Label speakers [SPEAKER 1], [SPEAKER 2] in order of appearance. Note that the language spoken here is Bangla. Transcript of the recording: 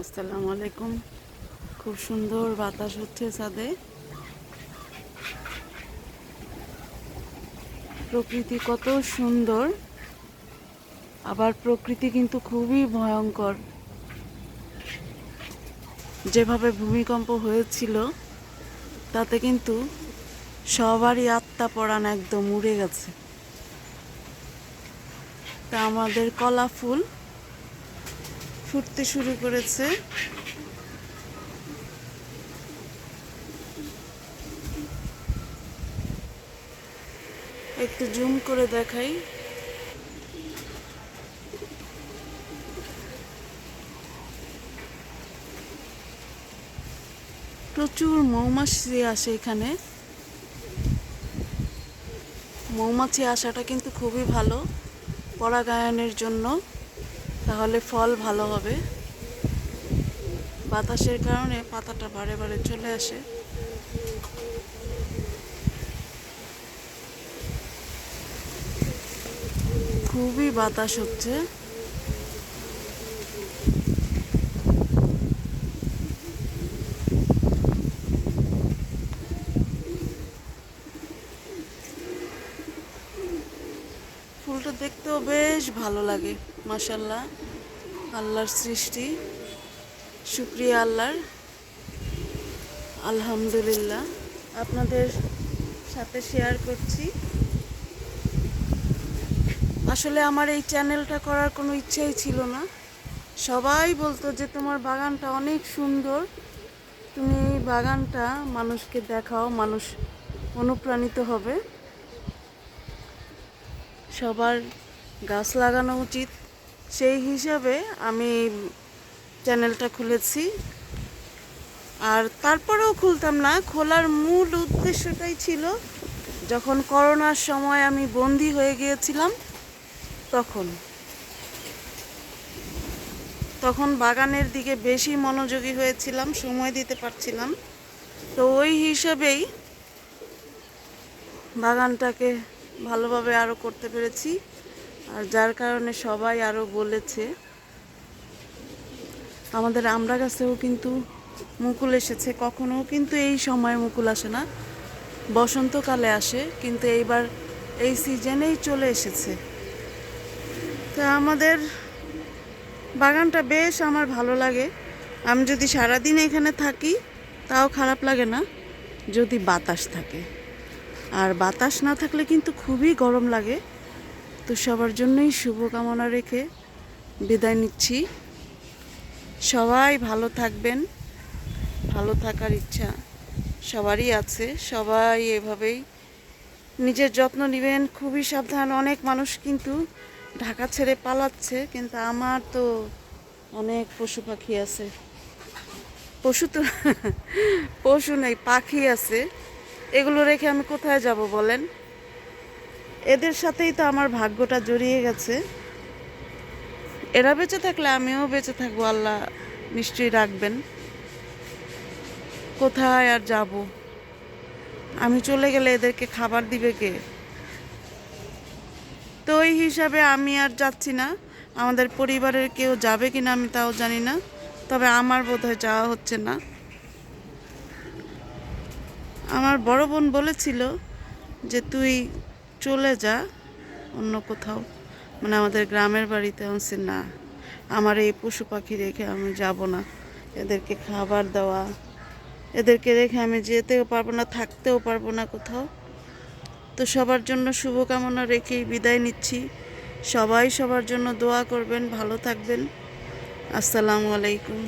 [SPEAKER 1] আসসালামু আলাইকুম। খুব সুন্দর বাতাস হচ্ছে ছাদে। প্রকৃতি কত সুন্দর। আবার প্রকৃতি কিন্তু খুবই ভয়ঙ্কর। যেভাবে ভূমিকম্প হয়েছিল, তাতে কিন্তু সবারই আত্মা পড়ান একদম উড়ে গেছে। তা আমাদের কলা ফুল ফুটতে শুরু করেছে। একটু জুম করে দেখাই। প্রচুর মৌমাছি আসে এখানে। মৌমাছি আসাটা কিন্তু খুবই ভালো পরাগায়নের জন্য। তাহলে ফল ভালো হবে। বাতাসের কারণে পাতাটা বারে বারে চলে আসে। খুবই বাতাস হচ্ছে। দেখতেও বেশ ভালো লাগে মাসাল্লাহ আল্লাহর সৃষ্টি, শুক্রিয়া আল্লাহর। আলহামদুলিল্লাহ। আপনাদের সাথে শেয়ার করছি। আসলে আমার এই চ্যানেলটা করার কোনো ইচ্ছেই ছিল না। সবাই বলতো যে, তোমার বাগানটা অনেক সুন্দর। তুমি এই বাগানটা মানুষকে দেখাও, মানুষ অনুপ্রাণিত হবে। সবার গাছ লাগানো উচিত। সেই হিসাবে আমি চ্যানেলটা খুলেছি। আর তারপরেও খুলতাম না, খোলার মূল উদ্দেশ্যটাই ছিল, যখন করোনার সময় আমি বন্দি হয়ে গিয়েছিলাম, তখন। তখন বাগানের দিকে বেশি মনোযোগী হয়েছিলাম, সময় দিতে পারছিলাম। তো ওই হিসাবেই বাগানটাকে ভালোভাবে আরও করতে পেরেছি। আর যার কারণে সবাই আরও বলেছে। আমাদের আমরা গাছেও কিন্তু মুকুল এসেছে। কখনো কিন্তু এই সময় মুকুল আসে না। বসন্তকালে আসে, কিন্তু এইবার এই সিজনেই চলে এসেছে। তো আমাদের বাগানটা বেশ আমার ভালো লাগে। আমি যদি সারাদিন এখানে থাকি, তাও খারাপ লাগে না। যদি বাতাস থাকে। আর বাতাস না থাকলে কিন্তু খুবই গরম লাগে। তো সবার জন্যই শুভকামনা রেখে বিদায় নিচ্ছি। সবাই ভালো থাকবেন, ভালো থাকার ইচ্ছা সবারই আছে। সবাই এভাবেই নিজের যত্ন নেবেন। খুবই সাবধান, অনেক মানুষ কিন্তু ঢাকা ছেড়ে পালাচ্ছে, কিন্তু আমার তো অনেক পশু পাখি আছে। পশু তো, পশু নেই, পাখি আছে। এগুলো রেখে আমি কোথায় যাব বলেন? এদের সাথেই তো আমার ভাগ্যটা জড়িয়ে গেছে। এরা বেঁচে থাকলে আমিও বেঁচে থাকব, আল্লাহ নিশ্চয়ই রাখবেন। কোথায় আর যাব? আমি চলে গেলে এদেরকে খাবার দিবে কে? তো ওই হিসাবে আমি আর যাচ্ছি না। আমাদের পরিবারের কেউ যাবে কিনা আমি তাও জানি না। তবে আমার বোধহয় যাওয়া হচ্ছে না। আমার বড় বোন বলেছিল যে তুই চলে যা, অন্য কোথাও। মানে আমাদের গ্রামের বাড়িতে আমি না, আমার এই পশু পাখি রেখে আমি যাব না। এদেরকে খাবার দেওয়া, এদেরকে রেখে আমি যেতেও পারব না, থাকতেও পারব না কোথাও। তো সবার জন্য শুভকামনা রেখেই বিদায় নিচ্ছি। সবাই সবার জন্য দোয়া করবেন, ভালো থাকবেন। আসসালামু আলাইকুম।